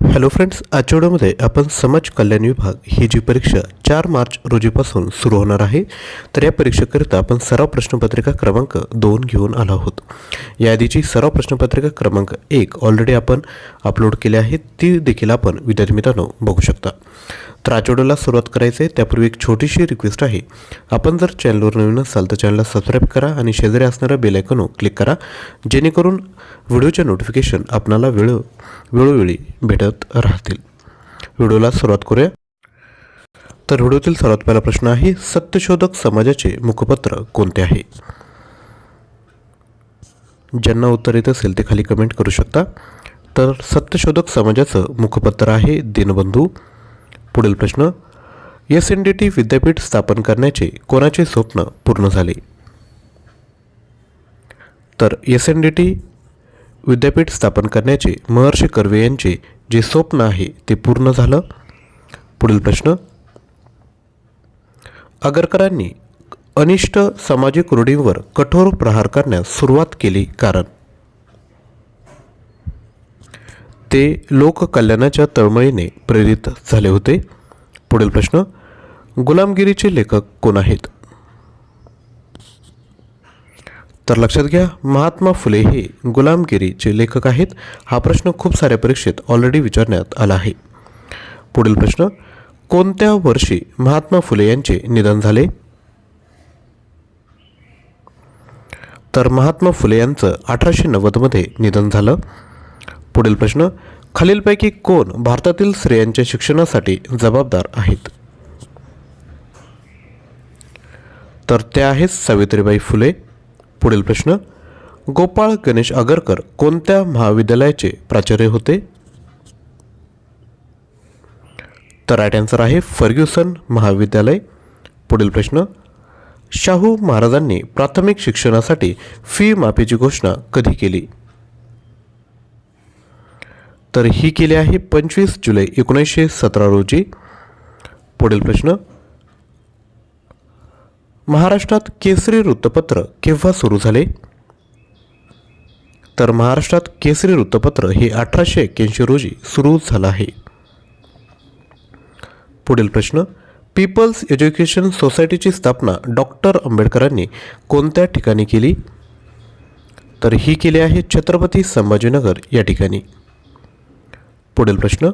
Hello friends आजच्या व्हिडिओमध्ये आपण समाज कल्याण विभाग ही जी परीक्षा चार मार्च रोजीपासून सुरू होणार आहे तर या परीक्षेकरिता आपण सराव प्रश्नपत्रिका क्रमांक दोन घेऊन आलो आहोत. याआधीची सराव प्रश्नपत्रिका क्रमांक एक ऑलरेडी आपण अपलोड केली आहे ती देखील आपण विद्यार्थी मित्रांनो बघू शकता. तर सुरुवात करायचे आहे त्यापूर्वी एक छोटीशी रिक्वेस्ट आहे. आपण जर चॅनलवर नवीन असाल तर चॅनलला सबस्क्राईब करा आणि शेजारी असणाऱ्या बेलायकनवर क्लिक करा जेणेकरून व्हिडिओचे नोटिफिकेशन आपणाला वेळ वेळोवेळी भेटत राहतील. व्हिडिओला सुरुवात करूया. तर व्हिडिओतील सर्वात पहिला प्रश्न आहे सत्यशोधक समाजाचे मुखपत्र कोणते आहे? ज्यांना उत्तर येत असेल ते खाली कमेंट करू शकता. तर सत्यशोधक समाजाचं मुखपत्र आहे दिनबंधू पुढील प्रश्न एस एन डी टी विद्यापीठ स्थापन करण्याचे कोणाचे स्वप्न पूर्ण झाले? तर एस एन डी टी विद्यापीठ स्थापन करण्याचे महर्षी कर्वे यांचे जे स्वप्न आहे ते पूर्ण झालं? पुढील प्रश्न आगरकरांनी अनिष्ट सामाजिक रूढींवर कठोर प्रहार करण्यास सुरुवात केली कारण? ते लोककल्याणाच्या तळमळीने प्रेरित झाले होते. पुढील प्रश्न गुलामगिरीचे लेखक कोण आहेत? तर लक्षात घ्या महात्मा फुले हे गुलामगिरीचे लेखक आहेत. हा प्रश्न खूप साऱ्या परीक्षेत ऑलरेडी विचारण्यात आला आहे. पुढील प्रश्न कोणत्या वर्षी महात्मा फुले यांचे निधन झाले? तर महात्मा फुले यांचं अठराशे नव्वदमध्ये निधन झालं. पुढील प्रश्न खालीलपैकी कोण भारतातील स्त्रियांच्या शिक्षणासाठी जबाबदार आहेत? तर त्या आहेत सावित्रीबाई फुले. पुढील प्रश्न गोपाळ गणेश आगरकर कोणत्या महाविद्यालयाचे प्राचार्य होते? तर राईट आन्सर आहे फर्ग्युसन महाविद्यालय. पुढील प्रश्न शाहू महाराजांनी प्राथमिक शिक्षणासाठी फी माफीची घोषणा कधी केली? तर ही केली आहे पंचवीस जुलै एकोणीसशे सतरा रोजी. पुढील प्रश्न. महाराष्ट्रात केसरी वृत्तपत्र केव्हा सुरू झाले? तर महाराष्ट्रात केसरी वृत्तपत्र हे अठराशे एक्क्याऐंशी रोजी सुरू झालं आहे. पुढील प्रश्न. पीपल्स एज्युकेशन सोसायटीची स्थापना डॉक्टर आंबेडकरांनी कोणत्या ठिकाणी केली? तर ही केली आहे छत्रपती संभाजीनगर या ठिकाणी. पुढील प्रश्न.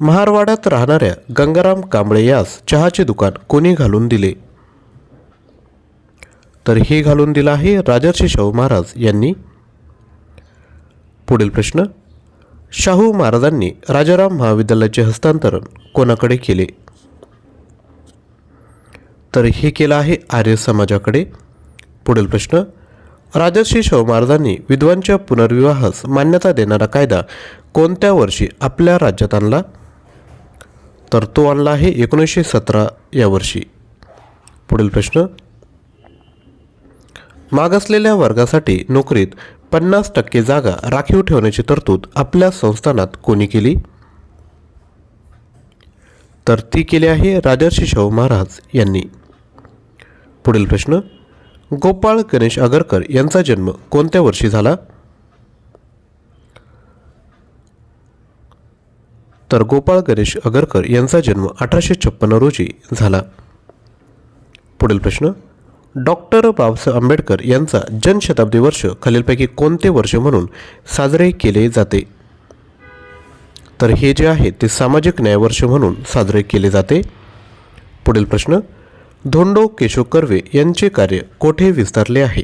महारवाड्यात राहणाऱ्या गंगाराम कांबळे यास चहाचे दुकान कोणी घालून दिले? तर हे घालून दिलं आहे राजर्षी शाहू महाराज यांनी. पुढील प्रश्न. शाहू महाराजांनी राजाराम महाविद्यालयाचे हस्तांतरण कोणाकडे केले? तर हे केलं आहे आर्य समाजाकडे. पुढील प्रश्न. राजर्षी शाहू महाराजांनी विद्वांच्या पुनर्विवाहास मान्यता देणारा कायदा कोणत्या वर्षी आपल्या राज्यात आणला? तर तो आणला आहे एकोणीसशे सतरा या वर्षी. पुढील प्रश्न. मागासलेल्या वर्गासाठी नोकरीत पन्नास टक्के जागा राखीव ठेवण्याची तरतूद आपल्या संस्थानात कोणी केली? तर ती केली आहे राजर्षी शाहू महाराज यांनी. पुढील प्रश्न. गोपाळ गणेश आगरकर यांचा जन्म कोणत्या वर्षी झाला? तर गोपाळ गणेश आगरकर यांचा जन्म अठराशे छप्पन्न रोजी झाला. पुढील प्रश्न. डॉक्टर बाबासाहेब आंबेडकर यांचा जनशताब्दी वर्ष खालीलपैकी कोणते वर्ष म्हणून साजरे केले जाते? तर हे जे आहे ते सामाजिक न्याय वर्ष म्हणून साजरे केले जाते. पुढील प्रश्न. धोंडो केशव कर्वे यांचे कार्य कोठे विस्तारले आहे?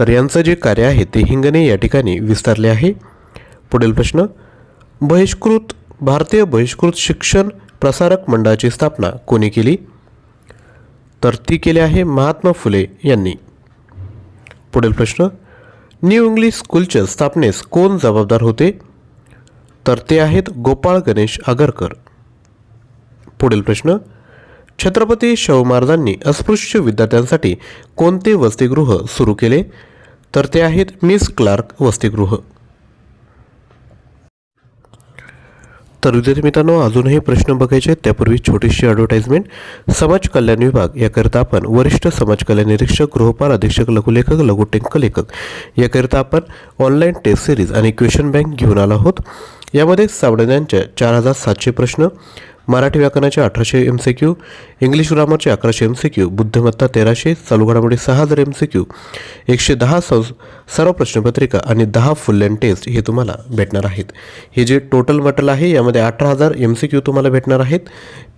तर यांचं जे कार्य आहे ते हिंगणे या ठिकाणी विस्तारले आहे. पुढील प्रश्न बहिष्कृत भारतीय बहिष्कृत शिक्षण प्रसारक मंडळाची स्थापना कोणी केली? तर ती केली आहे महात्मा फुले यांनी. पुढील प्रश्न न्यू इंग्लिश स्कूलच्या स्थापनेस कोण जबाबदार होते? तर ते आहेत गोपाळ गणेश आगरकर. पुढील प्रश्न. छत्रपती शाहू महाराजांनी अस्पृश्य विद्यार्थ्यांसाठी कोणते वसतिगृह सुरू केले? तर ते आहेत मिस क्लार्क वसतिगृह. तर विद्यार्थी मित्रांनो अजूनही प्रश्न बघायचे आहेत. त्यापूर्वी छोटीशी ॲडव्हर्टाईजमेंट समाज कल्याण विभाग याकरिता आपण वरिष्ठ समाज कल्याण निरीक्षक गृहपाल अधीक्षक लघुलेखक लघुटेंक लेखक याकरिता आपण ऑनलाईन टेस्ट सिरीज आणि क्वेश्चन बँक घेऊन आलो आहोत. यामध्ये सावडेदांच्या चार हजार सातशे प्रश्न मराठी व्याकरणाचे अठराशे एम सी क्यू इंग्लिश ग्रामरचे अकराशे एम सी क्यू बुद्धिमत्ता तेराशे चालू घडामोडी सहा हजार एम सी क्यू एकशे दहा सौ सर्व प्रश्नपत्रिका आणि दहा फुल अँड टेस्ट हे तुम्हाला भेटणार आहेत. हे जे टोटल मटेरियल आहे यामध्ये अठरा हजार एम सी क्यू तुम्हाला भेटणार आहेत.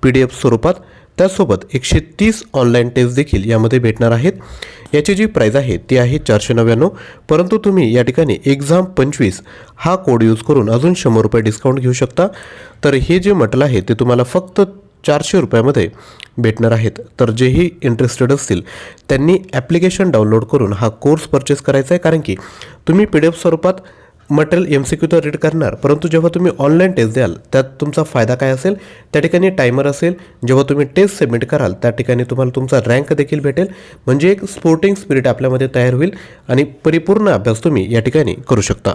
पी डी एफ स्वरूपात त्यासोबत एकशे तीस ऑनलाईन टेस्ट देखील यामध्ये भेटणार आहेत. याची जी प्राईज आहे ती आहे चारशे नव्याण्णव. परंतु तुम्ही या ठिकाणी एक्झाम पंचवीस हा कोड यूज करून अजून शंभर रुपये डिस्काउंट घेऊ शकता. तर हे जे मटेरियल आहे ते तुम्हाला फक्त चारशे रुपयामध्ये भेटणार आहेत. तर जेही इंटरेस्टेड असतील त्यांनी ॲप्लिकेशन डाउनलोड करून हा कोर्स परचेस करायचा आहे. कारण की तुम्ही पी डी एफ स्वरूपात मटेरियल एम सी क्यू तर रीड करणार. परंतु जेव्हा तुम्ही ऑनलाईन टेस्ट द्याल त्यात तुमचा फायदा काय असेल? त्या ठिकाणी टायमर असेल. जेव्हा तुम्ही टेस्ट सबमिट कराल त्या ठिकाणी तुम्हाला तुमचा रँक देखील भेटेल. म्हणजे एक स्पोर्टिंग स्पिरिट आपल्यामध्ये तयार होईल आणि परिपूर्ण अभ्यास तुम्ही या ठिकाणी करू शकता.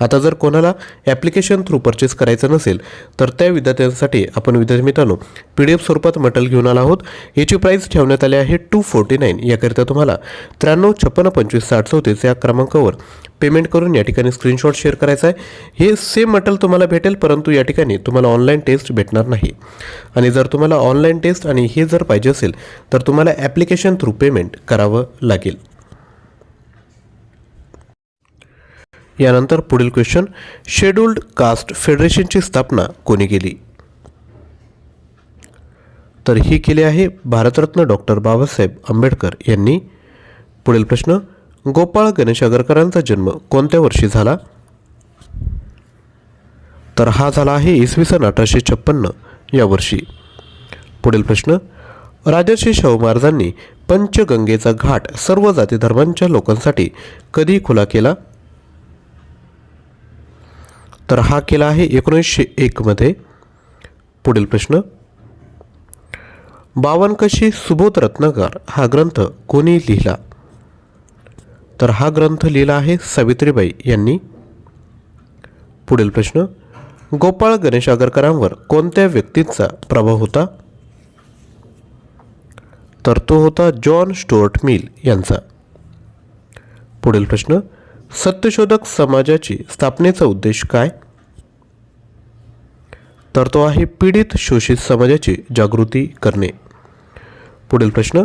आता जर कोणाला ॲप्लिकेशन थ्रू परचेस करायचं नसेल तर त्या विद्यार्थ्यांसाठी आपण विद्यार्थी मित्रांनो पी डी एफ स्वरूपात मटेरियल घेऊन आला आहोत. याची प्राईस ठेवण्यात आली आहे टू फोर्टी नाईन याकरिता तुम्हाला त्र्याण्णव छप्पन्न पंचवीस साठ चौतीस या क्रमांकावर पेमेंट करून या ठिकाणी स्क्रीनशॉट शेअर करायचा आहे. हे सेम मटेरियल तुम्हाला भेटेल परंतु या ठिकाणी तुम्हाला ऑनलाईन टेस्ट भेटणार नाही. आणि जर तुम्हाला ऑनलाईन टेस्ट आणि हे जर पाहिजे असेल तर तुम्हाला ॲप्लिकेशन थ्रू पेमेंट करावं लागेल. यानंतर पुढील क्वेश्चन शेड्युल्ड कास्ट फेडरेशनची स्थापना कोणी केली? तर ही केली आहे भारतरत्न डॉक्टर बाबासाहेब आंबेडकर यांनी. पुढील प्रश्न गोपाळ गणेश आगरकरांचा जन्म कोणत्या वर्षी झाला? तर हा झाला आहे इसवी सन अठराशे छप्पन्न या वर्षी. पुढील प्रश्न राजर्षी शाहू महाराजांनी पंचगंगेचा घाट सर्व जाती धर्मांच्या लोकांसाठी कधी खुला केला? तर हा केला आहे एकोणीसशे एकमध्ये पुढील प्रश्न बावनकशी सुबोध रत्नाकर हा ग्रंथ कोणी लिहिला? तर हा ग्रंथ लिहिला आहे सावित्रीबाई यांनी. पुढील प्रश्न गोपाळ गणेश आगरकरांवर कोणत्या व्यक्तींचा प्रभाव होता? तर तो होता जॉन स्टुअर्ट मिल यांचा. पुढील प्रश्न सत्यशोधक समाजाची स्थापनेचा उद्देश काय? तर तो आहे पीडित शोषित समाजाची जागृती करणे. पुढील प्रश्न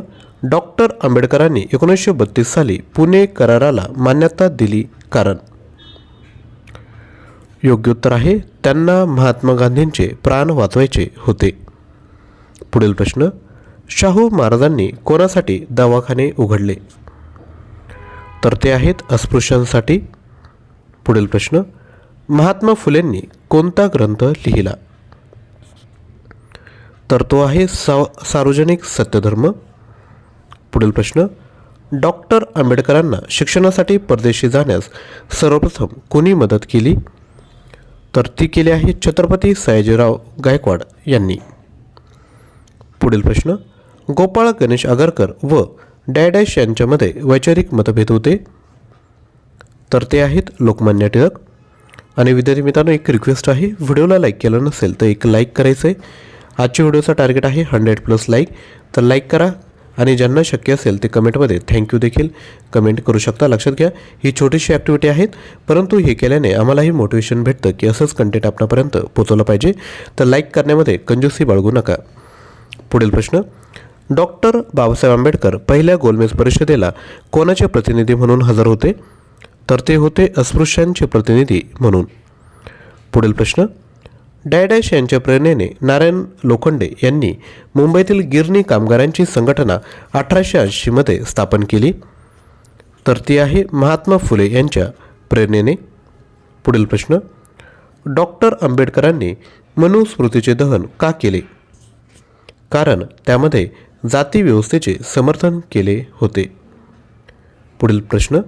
डॉक्टर आंबेडकरांनी एकोणीसशे बत्तीस साली पुणे कराराला मान्यता दिली कारण? योग्य उत्तर आहे त्यांना महात्मा गांधींचे प्राण वाचवायचे होते. पुढील प्रश्न शाहू महाराजांनी कोणासाठी दवाखाने उघडले? तर ते आहेत अस्पृश्यांसाठी. पुढील प्रश्न महात्मा फुलेंनी कोणता ग्रंथ लिहिला? तर तो आहे सा सार्वजनिक सत्यधर्म पुढील प्रश्न डॉक्टर आंबेडकरांना शिक्षणासाठी परदेशी जाण्यास सर्वप्रथम कोणी मदत केली? तर ती केली आहे छत्रपती सयाजीराव गायकवाड यांनी. पुढील प्रश्न गोपाळ गणेश आगरकर व डॅडॅश यांच्यामध्ये वैचारिक मतभेद होते? तर ते आहेत लोकमान्य टिळक. आणि विद्यार्थी मित्रांनो एक रिक्वेस्ट आहे व्हिडिओला लाईक केलं नसेल तर एक लाईक करायचं आहे आजच्या व्हिडिओचा टार्गेट आहे हंड्रेड प्लस लाईक तर लाईक करा आणि ज्यांना शक्य असेल ते कमेंटमध्ये थँक्यू देखील कमेंट करू शकता. लक्षात घ्या ही छोटीशी ॲक्टिव्हिटी आहेत परंतु हे केल्याने आम्हालाही मोटिवेशन भेटतं की असंच कंटेंट आपणापर्यंत पोचवलं पाहिजे. तर लाईक करण्यामध्ये कंजूसी बाळगू नका. पुढील प्रश्न डॉक्टर बाबासाहेब आंबेडकर पहिल्या गोलमेज परिषदेला कोणाचे प्रतिनिधी म्हणून हजर होते? तर ते होते अस्पृश्यांचे प्रतिनिधी म्हणून. पुढील प्रश्न डॅडॅश यांच्या प्रेरणेने नारायण लोखंडे यांनी मुंबईतील गिरणी कामगारांची संघटना अठराशे ऐंशीमध्ये स्थापन केली. तर ती आहे महात्मा फुले यांच्या प्रेरणेने. पुढील प्रश्न. डॉक्टर आंबेडकरांनी मनुस्मृतीचे दहन का केले? कारण त्यामध्ये जाती व्यवस्थेचे समर्थन केले होते. पुढील प्रश्न.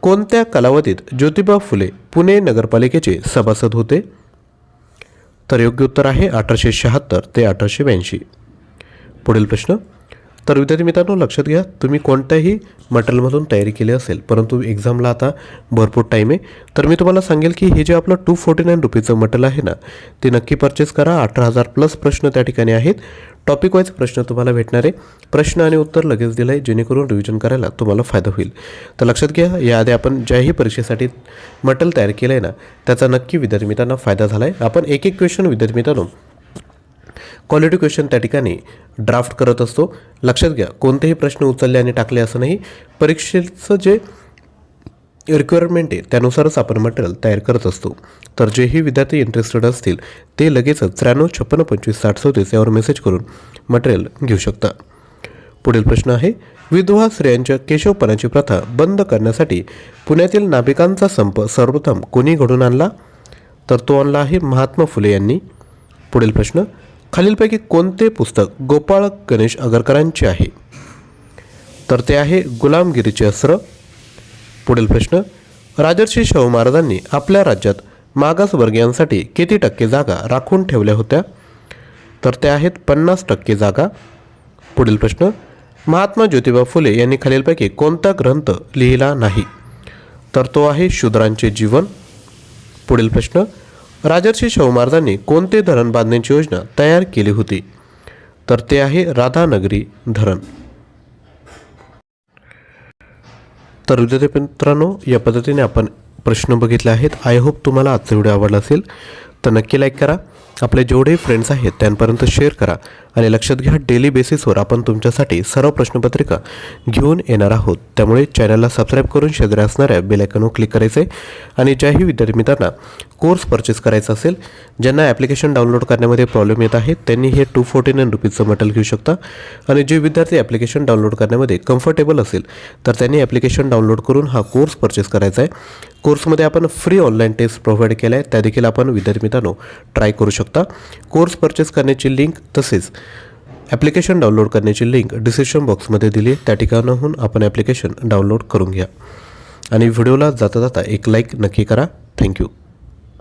कोणत्या कालावधीत ज्योतिबा फुले पुणे नगरपालिकेचे सभासद होते? तर योग्य उत्तर आहे अठराशे शहात्तर ते अठराशे ब्याऐंशी. पुढील प्रश्न तर विद्यार्थी मित्रांनो लक्षात घ्या तुम्ही कोणत्याही मटेरियलमधून तयारी केली असेल परंतु एक्झामला आता भरपूर टाईम आहे. तर मी तुम्हाला सांगेल की हे जे आपलं टू फोर्टी नाईन रुपीचं मटेरियल आहे ना ते नक्की परचेस करा. अठरा हजार प्लस प्रश्न त्या ठिकाणी आहेत. टॉपिक वाईज प्रश्न तुम्हाला भेटणार आहे. प्रश्न आणि उत्तर लगेच दिलं आहे जेणेकरून रिव्हिजन करायला तुम्हाला फायदा होईल. तर लक्षात घ्या याआधी आपण ज्याही परीक्षेसाठी मटेरियल तयार केलं आहे ना त्याचा नक्की विद्यार्थी मित्रांना फायदा झाला आहे आपण एक एक क्वेश्चन विद्यार्थी मित्रांनो क्वालिटी क्वेश्चन त्या ठिकाणी ड्राफ्ट करत असतो. लक्षात घ्या कोणतेही प्रश्न उचलले आणि टाकले असं नाही. परीक्षेचं जे रिक्वायरमेंट आहे त्यानुसारच आपण मटेरियल तयार करत असतो. तर जेही विद्यार्थी इंटरेस्टेड असतील ते लगेचच त्र्याण्णव छप्पन्न पंचवीस साठ चौतीस यावर मेसेज करून मटेरियल घेऊ शकता. पुढील प्रश्न आहे विधवा स्त्रियांच्या केशवपणाची प्रथा बंद करण्यासाठी पुण्यातील नाभिकांचा संप सर्वप्रथम कोणी घडून आणला? तर तो आणला आहे महात्मा फुले यांनी. पुढील प्रश्न खालीलपैकी कोणते पुस्तक गोपाळ गणेश आगरकरांचे आहे? तर ते आहे गुलामगिरीचे अस्त्र पुढील प्रश्न राजर्षी शाहू महाराजांनी आपल्या राज्यात मागासवर्गीयांसाठी किती टक्के जागा राखून ठेवल्या होत्या? तर त्या आहेत पन्नास टक्के जागा. पुढील प्रश्न महात्मा ज्योतिबा फुले यांनी खालीलपैकी कोणता ग्रंथ लिहिला नाही? तर तो आहे शूद्रांचे जीवन. पुढील प्रश्न राजर्षी शाहू महाराजांनी कोणते धरण बांधण्याची योजना तयार केली होती? तर ते आहे राधानगरी धरण. तर विद्यार्थी मित्रांनो या पद्धतीने आपण प्रश्न बघितले आहेत. आय होप तुम्हाला आजचा व्हिडिओ आवडला असेल तर नक्की लाईक करा. आपले जेवढे फ्रेंड्स आहेत त्यांपर्यंत शेअर करा आणि लक्षात घ्या डेली बेसिसवर आपण तुमच्यासाठी सर्व प्रश्नपत्रिका घेऊन येणार आहोत. त्यामुळे चॅनलला सबस्क्राईब करून शेजारी असणाऱ्या बेलायकनवर क्लिक करायचं आहे आणि ज्याही विद्यार्थी मित्रांना कोर्स परचेस करायचा असेल ज्यांना ॲप्लिकेशन डाउनलोड करण्यामध्ये प्रॉब्लेम येत आहेत त्यांनी हे टू फोर्टी नाईन रुपीजचं मटेरियल घेऊ शकता. आणि जे विद्यार्थी ॲप्लिकेशन डाउनलोड करण्यामध्ये कम्फर्टेबल असेल तर त्यांनी ॲप्लिकेशन डाउनलोड करून हा कोर्स परचेस करायचा आहे. कोर्समध्ये आपण फ्री ऑनलाईन टेस्ट प्रोव्हाइड केला आहे त्या देखील आपण विद्यार्थी मित्रांनो ट्राय करू शकतो. शकता. कोर्स परचेस करण्याची लिंक तसेच ॲप्लिकेशन डाउनलोड करण्याची लिंक डिस्क्रिप्शन बॉक्समध्ये दिली आहे. त्या ठिकाणाहून आपण ॲप्लिकेशन डाउनलोड करून घ्या. आणि व्हिडिओला जाता जाता एक लाईक नक्की करा. थँक्यू